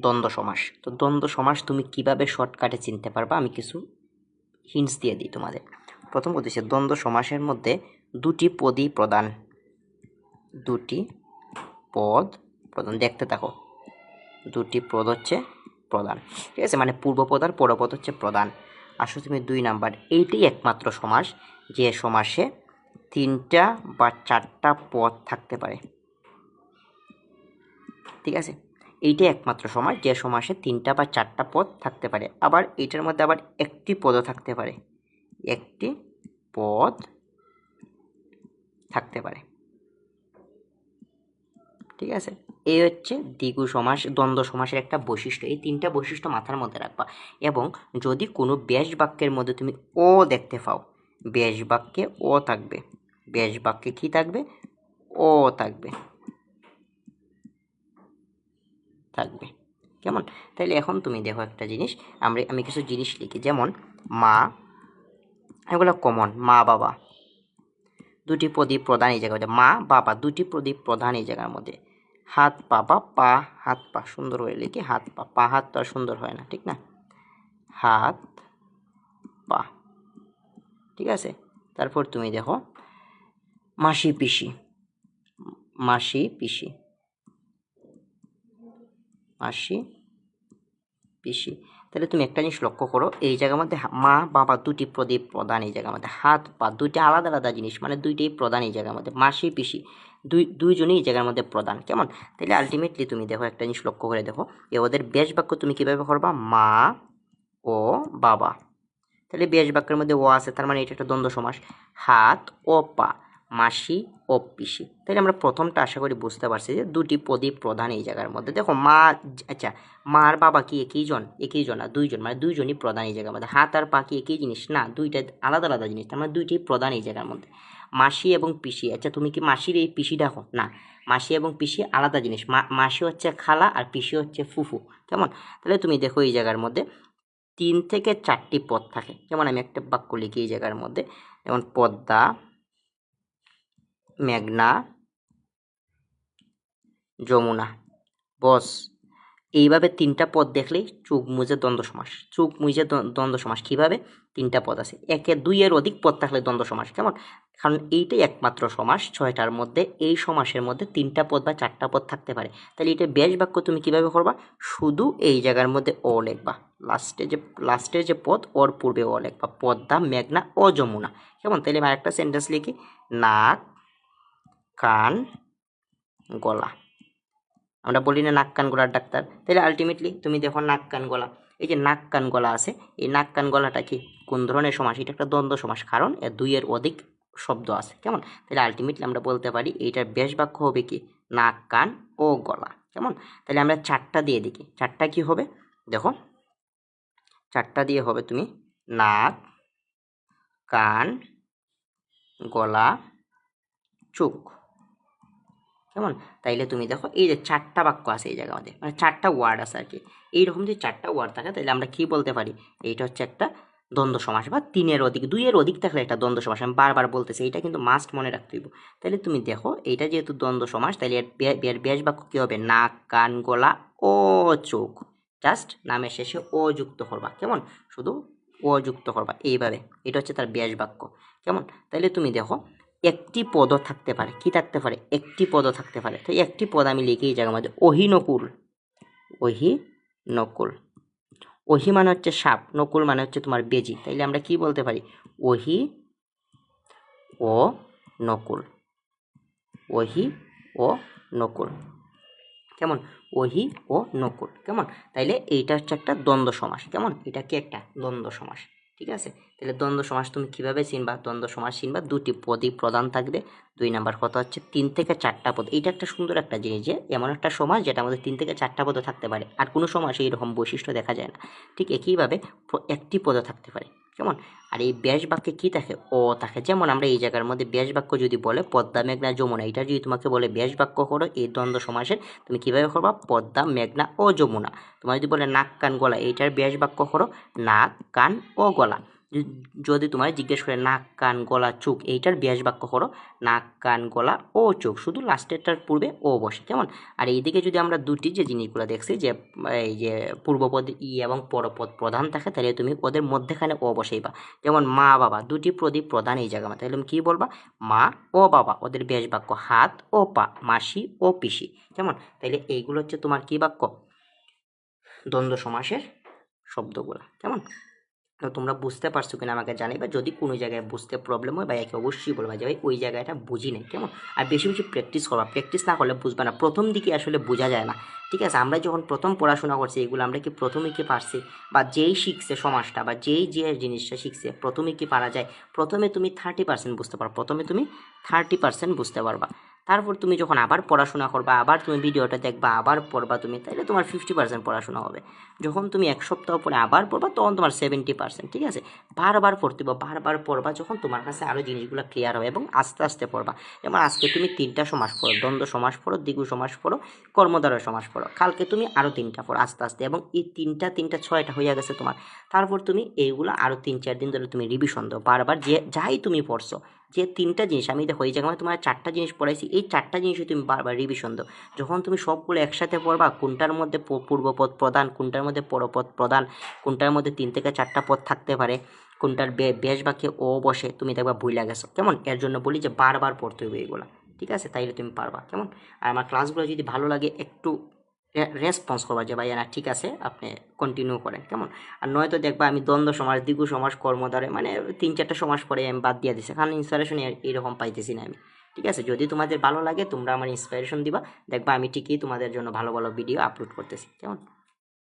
দ্বন্দ্ব সমাস। তো দ্বন্দ্ব সমাস তুমি কীভাবে শর্টকাটে চিনতে পারবা? আমি কিছু হিন্টস দিয়ে দিই তোমাদের। প্রথম হচ্ছে দ্বন্দ্ব সমাসের মধ্যে দুটি পদই প্রধান। দুটি পদ প্রধান। দেখতে থাকো। দুটি পদ হচ্ছে প্রধান। ঠিক আছে? মানে পূর্বপদ আর পরপদ হচ্ছে প্রধান। আসলে তুমি দুই নাম্বার। এইটাই একমাত্র সমাস যে সমাসে তিনটা বা চারটা পদ থাকতে পারে। ঠিক আছে? এইটাই একমাত্র সমাস যে সমাসে তিনটা বা চারটা পদ থাকতে পারে। আবার এইটার মধ্যে আবার একটি পদও থাকতে পারে। একটি পদ থাকতে পারে। ঠিক আছে? এই হচ্ছে দ্বিগু সমাস, দ্বন্দ্ব সমাসের একটা বৈশিষ্ট্য। এই তিনটা বৈশিষ্ট্য মাথার মধ্যে রাখবা। এবং যদি কোনো ব্যাস বাক্যের মধ্যে তুমি ও দেখতে পাও, ব্যাস বাক্যে ও থাকবে। ব্যাস বাক্যে কি থাকবে? ও থাকবে। থাকবে। কেমন? তাহলে এখন তুমি দেখো একটা জিনিস, আমরা, আমি কিছু জিনিস লিখি, যেমন মা, এগুলো কমন মা, বাবা। দুটি প্রদীপ প্রধান এই জায়গার মধ্যে, মা, বাবা, দুটি প্রদীপ প্রধান এই জায়গার মধ্যে। হাত পা বা পা, হাত, পা, সুন্দর হয়ে লিখি, হাত, পা পা, হাত তো সুন্দর হয় না, ঠিক না? হাত, পা, ঠিক আছে? তারপর তুমি দেখো মাসি, পিসি। মাসি, পিসি। মাসি পিসি তাহলে তুমি একটা জিনিস লক্ষ্য করো, এই জায়গার মধ্যে মা, বাবা দুটি প্রদীপ প্রধান এই জায়গার মধ্যে। হাত, পা দুইটা আলাদা আলাদা জিনিস মানে দুইটাই প্রধান এই জায়গার মধ্যে। মাসি পিসি দুই, দুইজনই এই জায়গার মধ্যে প্রধান কেমন? তাহলে আলটিমেটলি তুমি দেখো একটা জিনিস লক্ষ্য করে দেখো, এ ওদের বেশ বাক্য তুমি কীভাবে করবা? মা ও বাবা। তাহলে বেশ বাক্যের মধ্যে ও আছে, তার মানে এটা একটা দ্বন্দ্ব সমাস। হাত ও পা, মাসি ও পিসি তাহলে আমরা প্রথমটা আশা করি বুঝতে পারছি যে দুটি পদী প্রধান এই জায়গার মধ্যে। দেখো মা আচ্ছা মার বাবা কি একই জন? একই জন আর দুইজন। মানে দুইজনই প্রধান এই জায়গার মধ্যে। হাত আর পা কি একই জিনিস? না, দুইটা আলাদা আলাদা জিনিস। তার মানে দুইটি প্রধান এই জায়গার মধ্যে। মাসি এবং পিসি। আচ্ছা তুমি কি মাসির এই পিসি দেখো? না। মাসি এবং পিসি আলাদা জিনিস। মাসি হচ্ছে খালা আর পিসি হচ্ছে ফুফু। কেমন? তাহলে তুমি দেখো এই জায়গার মধ্যে তিন থেকে চারটি পদ থাকে। যেমন আমি একটা বাক্য লিখি এই জায়গার মধ্যে। যেমন পদ্মা মেঘনা, যমুনা। বস, এইভাবে তিনটা পদ দেখলেই চোখ মুজে দ্বন্দ্ব সমাস। চোখ মুজে দ্বন্দ্ব- সমাস। কীভাবে? তিনটা পদ আছে। একে দুইয়ের অধিক পদ থাকলে দ্বন্দ্ব সমাস। কেমন? কারণ এইটাই একমাত্র সমাস ছয়টার মধ্যে। এই সমাসের মধ্যে তিনটা পদ বা চারটা পদ থাকতে পারে। তাহলে এটা বেশ বাক্য তুমি কীভাবে করবা শুধু এই জায়গার মধ্যে ও লিখবা। লাস্টে যে, লাস্টের যে পদ, ওর পূর্বে ও লিখবা। পদ্মা, মেঘনা ও যমুনা। কেমন? তাহলে আমি আরেকটা সেন্টেন্স লিখি। নাক কান, গলা। আমরা বলি না নাক, কান, গলার ডাক্তার। তাহলে আলটিমেটলি তুমি দেখো নাক, কান, গলা। এই যে নাক, কান, গলা আছে, এই নাক, কান, গলাটা কি কোন ধরনের সমাস? এটা একটা দ্বন্দ্ব সমাস, কারণ এর দুইয়ের অধিক শব্দ আছে। কেমন? তাহলে আলটিমেটলি আমরা বলতে পারি এইটার বেশ বাক্য হবে কি? নাক, কান ও গলা। কেমন? তাহলে আমরা চারটা দিয়ে দেখি। চারটা কি হবে? দেখো। চারটা দিয়ে হবে তুমি নাক, কান, গলা, চোখ। কেমন? তাইলে তুমি দেখো, এই যে চারটা বাক্য আছে এই জায়গার আমাদের মানে চারটা ওয়ার্ড আছে আর কি। এইরকম যে চারটা ওয়ার্ড থাকে তাহলে আমরা কি বলতে পারি? এইটা হচ্ছে একটা দ্বন্দ্ব সমাস বা তিনের অধিক, দুইয়ের অধিক থাকলে একটা দ্বন্দ্ব সমাস, আমি বারবার বলতেছি, এইটা কিন্তু মাস্ট মনে রাখতে হইব। তাহলে তুমি দেখো, এইটা যেহেতু দ্বন্দ্ব সমাস তাহলে এর ব্যাস বাক্য কী হবে? নাক, কান, গলা ও চোখ। জাস্ট নামের শেষে ও যুক্ত করবা, কেমন? শুধু ও যুক্ত করবা, এইভাবে। এটা হচ্ছে তার ব্যাস বাক্য, কেমন? তাহলে তুমি দেখো একটি পদও থাকতে পারে। কি থাকতে পারে? একটি পদও থাকতে পারে। তো একটি পদ আমি লিখি এই জায়গার মধ্যে অহিনকুল। ওহি নকুল ওহি মানে হচ্ছে সাপ, নকুল মানে হচ্ছে তোমার বেজি। তাইলে আমরা কি বলতে পারি? ওহি ও নকুল। ওহি ও নকুল। কেমন? ওহি ও নকুল। কেমন? তাইলে এইটা হচ্ছে একটা দ্বন্দ্ব সমাস। কেমন? এটা কি একটা দ্বন্দ্ব সমাস। ঠিক আছে? তাহলে দ্বন্দ্ব সমাস তুমি কীভাবে চিনবা? দ্বন্দ্ব সমাস চিনবা, দুটি পদই প্রধান থাকবে। দুই নাম্বার কথা হচ্ছে তিন থেকে চারটা পদ। এইটা একটা সুন্দর একটা জিনিস যে, এমন একটা সমাজ যেটা আমাদের তিন থেকে চারটা পদও থাকতে পারে। আর কোনো সমাজে এইরকম বৈশিষ্ট্য দেখা যায় না। ঠিক একইভাবে একটি পদও থাকতে পারে। কেমন? আর এই ব্যাস বাক্যে কী থাকে? ও থাকে। যেমন আমরা এই জায়গার মধ্যে ব্যাস বাক্য যদি বলে, পদ্মা, মেঘনা, যমুনা এটা যদি তোমাকে বলে ব্যাস বাক্য করো, এই দ্বন্দ্ব সমাসের তুমি কীভাবে করবা? পদ্মা, মেঘনা ও যমুনা। তোমার যদি বলে নাক, কান, গলা, এইটার ব্যাস বাক্য করো, নাক, কান ও গলা। যদি তোমার জিজ্ঞেস করে নাক, কান, গলা, চোখ, এইটার ব্যাস বাক্য করো, নাক, কান, গলা ও চোখ, শুধু লাস্টেরটার পূর্বে ও বসে, কেমন? আর এইদিকে যদি আমরা দুটি যে জিনিসগুলো দেখছি যে, এই যে পূর্বপদ ই এবং পরপদ প্রধান থাকে, তাহলে তুমি ওদের মধ্যেখানে ও বসেইবা যেমন মা, বাবা, দুটি প্রদীপ প্রধান এই জায়গা তাহলে তুমি কী বলবা? মা ও বাবা, ওদের ব্যাস বাক্য হাত ও পা, মাসি ও পিসি, কেমন? তাহলে এইগুলো হচ্ছে তোমার কী বাক্য? দ্বন্দ্ব সমাসের শব্দগুলো, কেমন? তো তোমরা বুঝতে পারছ কিনা আমাকে জানাই বা যদি কোনো জায়গায় বুঝতে প্রবলেম হয় বা একে অবশ্যই বলবা যে, ভাই, ওই জায়গাটা বুঝি নাই। কেমন? আর বেশি বেশি প্র্যাকটিস করবা। প্র্যাকটিস না করলে বুঝবে না। প্রথম দিকে আসলে বোঝা যায় না। ঠিক আছে? আমরা যখন প্রথম পড়াশোনা করছি, এগুলো আমরা কি প্রথমে কি পারছি? বা যেই শিখছে সমাজটা, বা যেই, যে জিনিসটা শিখছে, প্রথমে কি পারা যায়? প্রথমে তুমি থার্টি পার্সেন্ট বুঝতে পারো। প্রথমে তুমি থার্টি পার্সেন্ট বুঝতে পারবা। তারপর তুমি যখন আবার পড়াশোনা করবা, আবার তুমি ভিডিওটা দেখবা, আবার পড়বা তুমি তাহলে তোমার ফিফটি পার্সেন্ট পড়াশোনা হবে। যখন তুমি এক সপ্তাহ পরে আবার পড়বা, তখন তোমার সেভেন্টি পার্সেন্ট ঠিক আছে? বারবার পড়তে বারবার পড়বা যখন তোমার কাছে আরও জিনিসগুলো ক্লিয়ার হবে এবং আস্তে আস্তে পড়বা। যেমন আজকে তুমি তিনটা সমাস পড়ো, দ্বন্দ্ব সমাস পড়ো, দ্বিগু সমাস পড়ো কর্মদ্বারয় সমাস পড়ো। কালকে তুমি আরও তিনটা পড়ো আস্তে আস্তে এবং এই তিনটা তিনটা, ছয়টা হয়ে গেছে তোমার। তারপর তুমি এইগুলো আরও তিন, চার দিন ধরে তুমি রিভিশন দাও। বারবার যে, যাই তুমি পড়ছো যে তিনটা জিনিস, আমি দেখো এই জায়গায় তোমার চারটা জিনিস পড়াইছি, এই চারটা জিনিসই তুমি বারবার রিভিশন দাও। যখন তুমি সবগুলো একসাথে পড়বা, কোনটার মধ্যে পূর্বপদ প্রধান, কোনটার মধ্যে পরপদ প্রধান, কোনটার মধ্যে তিন থেকে চারটা পদ থাকতে পারে, কোনটার বেশ বাক্যে ও বসে, তুমি দেখবা ভুইলা গেছো। কেমন? এর জন্য বলি যে বারবার পড়তে হবে এগুলো। ঠিক আছে? তাইলে তুমি পারবা। কেমন? আর আমার ক্লাসগুলো যদি ভালো লাগে, একটু রেসপন্স করবা যে, ভাইয়া না, ঠিক আছে, আপনি কন্টিনিউ করেন। কেমন? আর নয়তো দেখবা আমি দ্বন্দ্ব সমাজ দ্বিগু সমাজ কর্মধারে মানে তিন চারটা সমাজ পরে আমি বাদ দিয়ে দিছি। কারণ ইন্সপিরেশন এরকম পাইতেছি না আমি। ঠিক আছে? যদি তোমাদের ভালো লাগে, তোমরা আমার ইন্সপিরেশন দিবা। দেখবা আমি ঠিকই তোমাদের জন্য ভালো ভালো ভিডিও আপলোড করতেছি। কেমন?